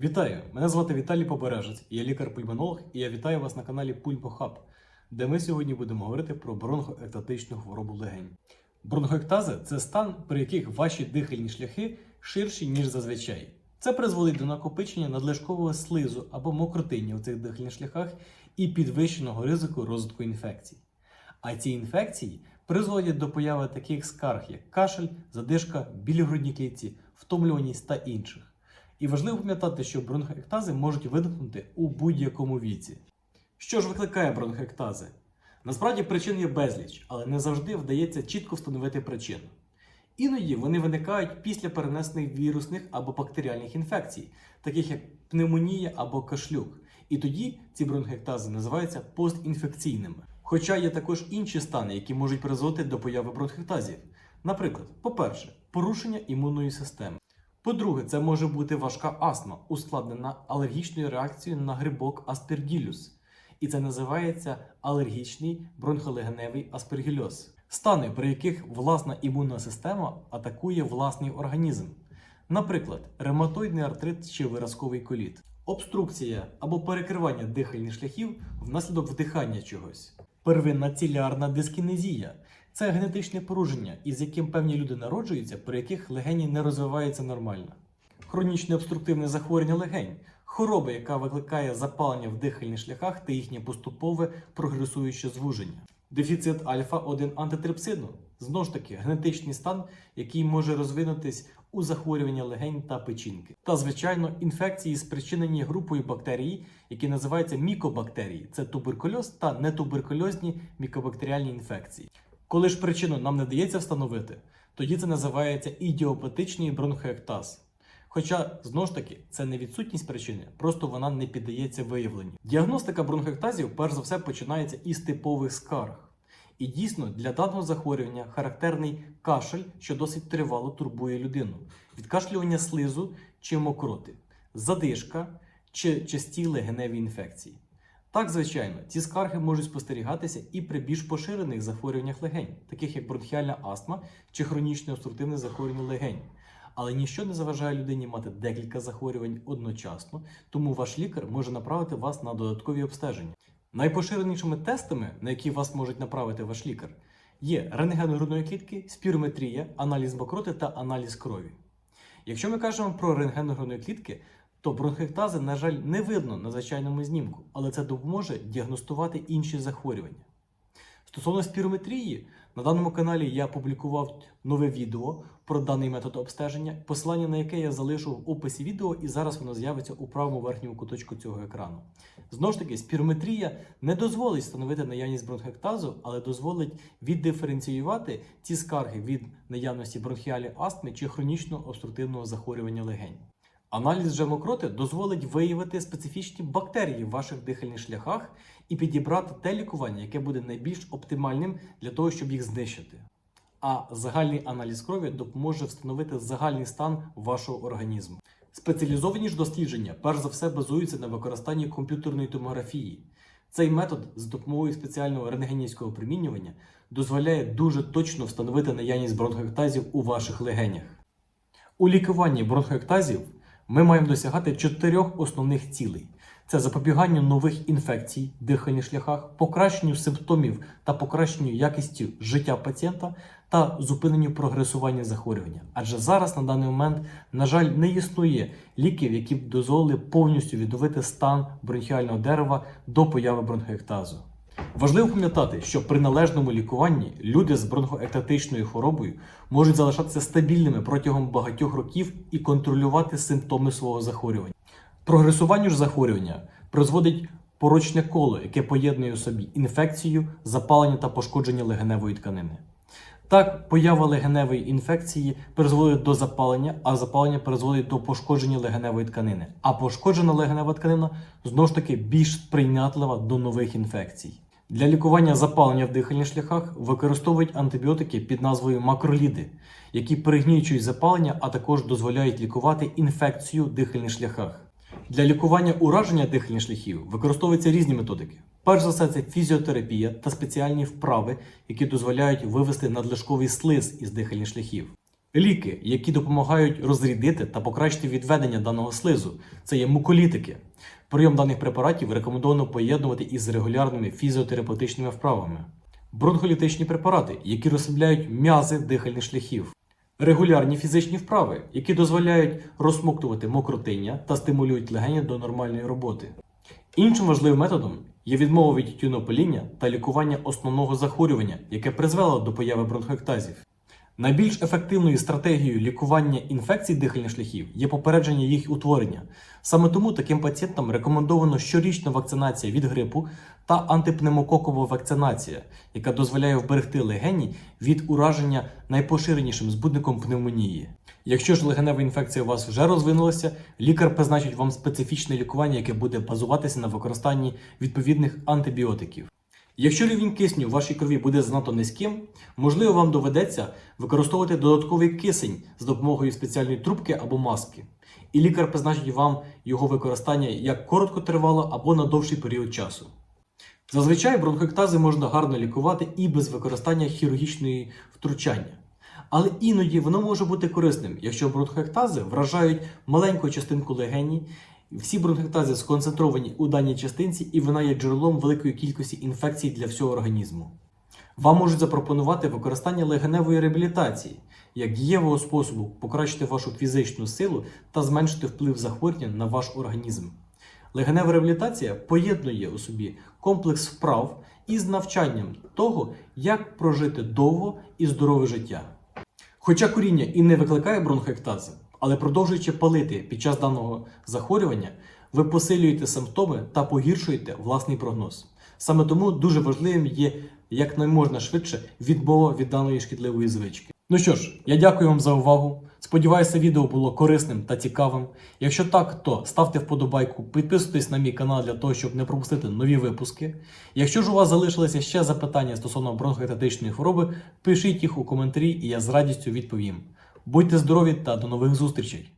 Вітаю! Мене звати Віталій Побережець, я лікар-пульмонолог, і я вітаю вас на каналі Пульпохаб, де ми сьогодні будемо говорити про бронхоектатичну хворобу легень. Бронхоектази це стан, при яких ваші дихальні шляхи ширші, ніж зазвичай. Це призводить до накопичення надлишкового слизу або мокротиння у цих дихальних шляхах і підвищеного ризику розвитку інфекцій. А ці інфекції призводять до появи таких скарг, як кашель, задишка, білі в грудній клітці, втомлюваність та інших. І важливо пам'ятати, що бронхоектази можуть виникнути у будь-якому віці. Що ж викликає бронхоектази? Насправді причин є безліч, але не завжди вдається чітко встановити причину. Іноді вони виникають після перенесених вірусних або бактеріальних інфекцій, таких як пневмонія або кашлюк. І тоді ці бронхоектази називаються постінфекційними. Хоча є також інші стани, які можуть призводити до появи бронхоектазів. Наприклад, по-перше, порушення імунної системи. По-друге, це може бути важка астма, ускладнена алергічною реакцією на грибок аспергілюс. І це називається алергічний бронхолегеневий аспергільоз. Стани, при яких власна імунна система атакує власний організм. Наприклад, ревматоїдний артрит чи виразковий коліт, обструкція або перекривання дихальних шляхів внаслідок вдихання чогось, первинна цілярна дискінезія це генетичне порушення, із яким певні люди народжуються, при яких легені не розвиваються нормально. Хронічне обструктивне захворювання легень хвороба, яка викликає запалення в дихальних шляхах та їхнє поступове прогресуюче звуження. Дефіцит альфа-1 антитрипсину знову ж таки генетичний стан, який може розвинутись у захворювання легень та печінки. Та, звичайно, інфекції, спричинені групою бактерій, які називаються мікобактерії. Це туберкульоз та нетуберкульозні мікобактеріальні інфекції. Коли ж причину нам не дається встановити, тоді це називається ідіопатичний бронхоектаз. Хоча, знову ж таки, це не відсутність причини, просто вона не піддається виявленню. Діагностика бронхоектазів, перш за все, починається із типових скарг. І дійсно для даного захворювання характерний кашель, що досить тривало турбує людину, відкашлювання слизу чи мокроти, задишка чи часті легеневі інфекції. Так, звичайно, ці скарги можуть спостерігатися і при більш поширених захворюваннях легень, таких як бронхіальна астма чи хронічне обструктивне захворювання легень. Але ніщо не заважає людині мати декілька захворювань одночасно, тому ваш лікар може направити вас на додаткові обстеження. Найпоширенішими тестами, на які вас можуть направити ваш лікар, є рентген грудної клітки, спірометрія, аналіз мокроти та аналіз крові. Якщо ми кажемо про рентген грудної клітки, то бронхоектази, на жаль, не видно на звичайному знімку, але це допоможе діагностувати інші захворювання. Стосовно спірометрії, на даному каналі я публікував нове відео про даний метод обстеження, посилання на яке я залишу в описі відео, і зараз воно з'явиться у правому верхньому куточку цього екрану. Знову ж таки, спірометрія не дозволить встановити наявність бронхоектазу, але дозволить віддиференціювати ці скарги від наявності бронхіалі астми чи хронічного обструктивного захворювання легень. Аналіз же мокроти дозволить виявити специфічні бактерії в ваших дихальних шляхах і підібрати те лікування, яке буде найбільш оптимальним для того, щоб їх знищити. А загальний аналіз крові допоможе встановити загальний стан вашого організму. Спеціалізовані ж дослідження перш за все базуються на використанні комп'ютерної томографії. Цей метод з допомогою спеціального рентгенівського опромінювання дозволяє дуже точно встановити наявність бронхоектазів у ваших легенях. У лікуванні бронхоектазів ми маємо досягати чотирьох основних цілей: це запобігання нових інфекцій в дихальних шляхах, покращенню симптомів та покращенню якості життя пацієнта та зупиненню прогресування захворювання. Адже зараз на даний момент, на жаль, не існує ліків, які б дозволили повністю відновити стан бронхіального дерева до появи бронхоектазу. Важливо пам'ятати, що при належному лікуванні люди з бронхоектатичною хворобою можуть залишатися стабільними протягом багатьох років і контролювати симптоми свого захворювання. Прогресуванню ж захворювання призводить порочне коло, яке поєднує у собі інфекцію, запалення та пошкодження легеневої тканини. Так, поява легеневої інфекції призводить до запалення, а запалення призводить до пошкодження легеневої тканини. А пошкоджена легенева тканина знову ж таки більш сприйнятлива до нових інфекцій. Для лікування запалення в дихальних шляхах використовують антибіотики під назвою макроліди, які пригнічують запалення, а також дозволяють лікувати інфекцію в дихальних шляхах. Для лікування ураження дихальних шляхів використовуються різні методики. Перш за все, це фізіотерапія та спеціальні вправи, які дозволяють вивести надлишковий слиз із дихальних шляхів. Ліки, які допомагають розрідити та покращити відведення даного слизу, це є муколітики. Прийом даних препаратів рекомендовано поєднувати із регулярними фізіотерапевтичними вправами. Бронхолітичні препарати, які розслабляють м'язи дихальних шляхів. Регулярні фізичні вправи, які дозволяють розсмоктувати мокротиння та стимулюють легені до нормальної роботи. Іншим важливим методом є відмова від тютюнопаління та лікування основного захворювання, яке призвело до появи бронхоектазів. Найбільш ефективною стратегією лікування інфекцій дихальних шляхів є попередження їх утворення. Саме тому таким пацієнтам рекомендовано щорічна вакцинація від грипу та антипневмококова вакцинація, яка дозволяє вберегти легені від ураження найпоширенішим збудником пневмонії. Якщо ж легенева інфекція у вас вже розвинулася, лікар призначить вам специфічне лікування, яке буде базуватися на використанні відповідних антибіотиків. Якщо рівень кисню в вашій крові буде занадто низьким, можливо, вам доведеться використовувати додатковий кисень з допомогою спеціальної трубки або маски. І лікар призначить вам його використання як короткотривало або на довший період часу. Зазвичай бронхоектази можна гарно лікувати і без використання хірургічної втручання. Але іноді воно може бути корисним, якщо бронхоектази вражають маленьку частинку легені, всі бронхоектази сконцентровані у даній частинці, і вона є джерелом великої кількості інфекцій для всього організму. Вам можуть запропонувати використання легеневої реабілітації як дієвого способу покращити вашу фізичну силу та зменшити вплив захворювання на ваш організм. Легенева реабілітація поєднує у собі комплекс вправ із навчанням того, як прожити довго і здорове життя. Хоча коріння і не викликає бронхоектази, але продовжуючи палити під час даного захворювання, ви посилюєте симптоми та погіршуєте власний прогноз. Саме тому дуже важливим є якнайможна швидше відмова від даної шкідливої звички. Ну що ж, я дякую вам за увагу. Сподіваюся, відео було корисним та цікавим. Якщо так, то ставте вподобайку, підписуйтесь на мій канал для того, щоб не пропустити нові випуски. Якщо ж у вас залишилися ще запитання стосовно бронхоектатичної хвороби, пишіть їх у коментарі, і я з радістю відповім. Будьте здорові та до нових зустрічей!